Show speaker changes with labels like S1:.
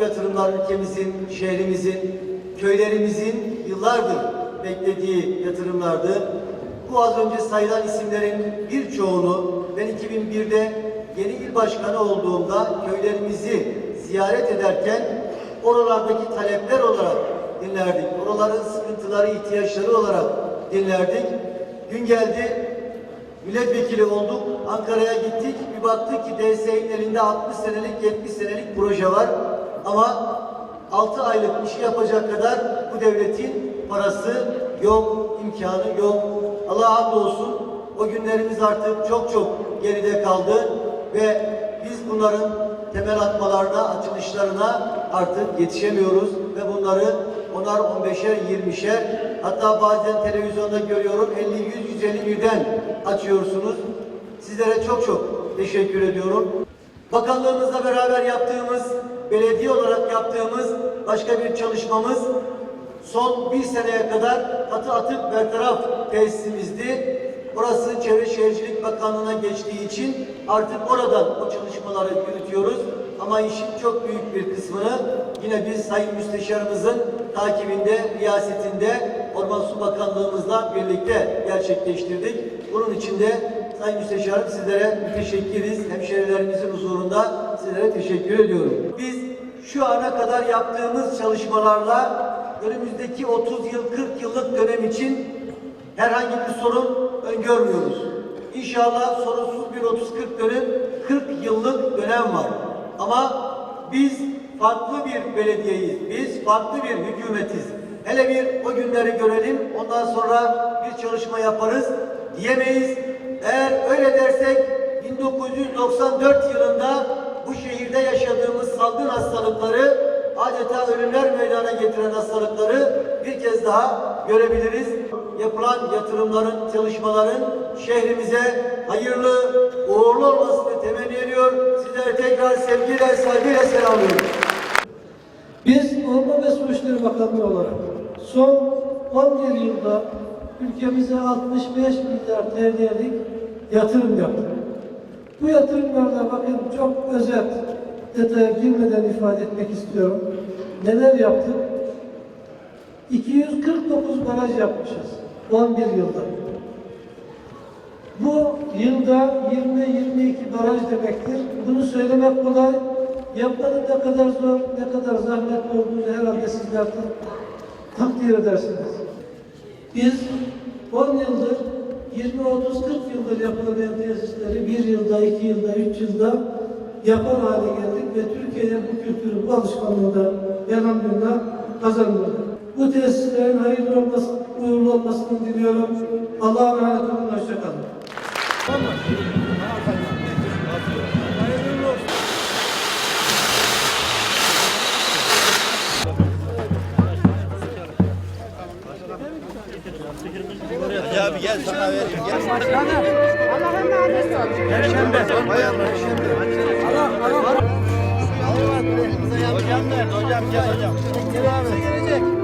S1: yatırımlar ülkemizin, şehrimizin, köylerimizin yıllardır beklediği yatırımlardı. Bu az önce sayılan isimlerin birçoğunu ben 2001'de yeni il başkanı olduğumda köylerimizi ziyaret ederken oralardaki talepler olarak dinlerdik. Oraların sıkıntıları, ihtiyaçları olarak dinlerdik. Gün geldi, milletvekili olduk, Ankara'ya gittik. Bir baktık ki DSİ'nin elinde 60 senelik, 70 senelik proje var. Ama 6 aylık işi yapacak kadar bu devletin parası yok, imkanı yok. Allah hamdolsun o günlerimiz artık çok çok geride kaldı ve biz bunların temel atmalarına, açılışlarına artık yetişemiyoruz ve bunları onar 15'er, 20'şer hatta bazen televizyonda görüyorum 50, 100, 150 birden açıyorsunuz. Sizlere çok çok teşekkür ediyorum. Bakanlığımızla beraber yaptığımız, belediye olarak yaptığımız başka bir çalışmamız son bir seneye kadar atı atık bertaraf tesisimizdi. Orası Çevre Şehircilik Bakanlığı'na geçtiği için artık oradan o çalışmaları yürütüyoruz. Ama işin çok büyük bir kısmını yine biz Sayın Müsteşarımızın takibinde, riyasetinde Orman Su Bakanlığımızla birlikte gerçekleştirdik. Bunun için de Sayın Müsteşarım sizlere müteşekkiriz. Hemşerilerimizin huzurunda sizlere teşekkür ediyorum. Biz şu ana kadar yaptığımız çalışmalarla önümüzdeki 30 yıl, 40 yıllık dönem için herhangi bir sorun öngörmüyoruz. İnşallah sorunsuz bir 30-40 dönem, 40 yıllık dönem var. Ama biz farklı bir belediyeyiz. Biz farklı bir hükümetiz. Hele bir o günleri görelim. Ondan sonra bir çalışma yaparız diyemeyiz. Eğer öyle dersek 1994 yılında bu şehirde yaşadığımız salgın hastalıkları adeta ölümler meydana getiren hastalıkları bir kez daha görebiliriz. Yapılan yatırımların, çalışmaların şehrimize hayırlı, uğurlu olmasını temenni ediyor. Sizleri tekrar sevgiyle, saygıyla selamlıyorum.
S2: Biz Orman ve Su İşleri Bakanlığı olarak son 11 yılda ülkemize 65 milyar TL'lik yatırım yaptık. Bu yatırımlarda bakın çok özet, detaya girmeden ifade etmek istiyorum. Neler yaptık? 249 baraj yapmışız 11 yılda. Bu yılda 20-22 baraj demektir. Bunu söylemek kolay. Yapmanın ne kadar zor, ne kadar zahmetli olduğunu herhalde sizler takdir edersiniz. Biz 10 yıldır, 20, 30, 40 yıldır yapılmayan tesisleri bir yılda, iki yılda, üç yılda yapar hale geldik ve Türkiye'de bu kültürü, bu alışkanlığı da elhamdülillah kazandık. Bu tesislerin hayırlı olması, uğurlu olmasını diliyorum. Allah'a emanet olun, hoşçakalın.
S3: Abi gel sana vereyim. Gel.
S4: Allah'a emanet ol.
S3: Hocam nerede? Hocam gel hocam. Gel abi. Gelecek.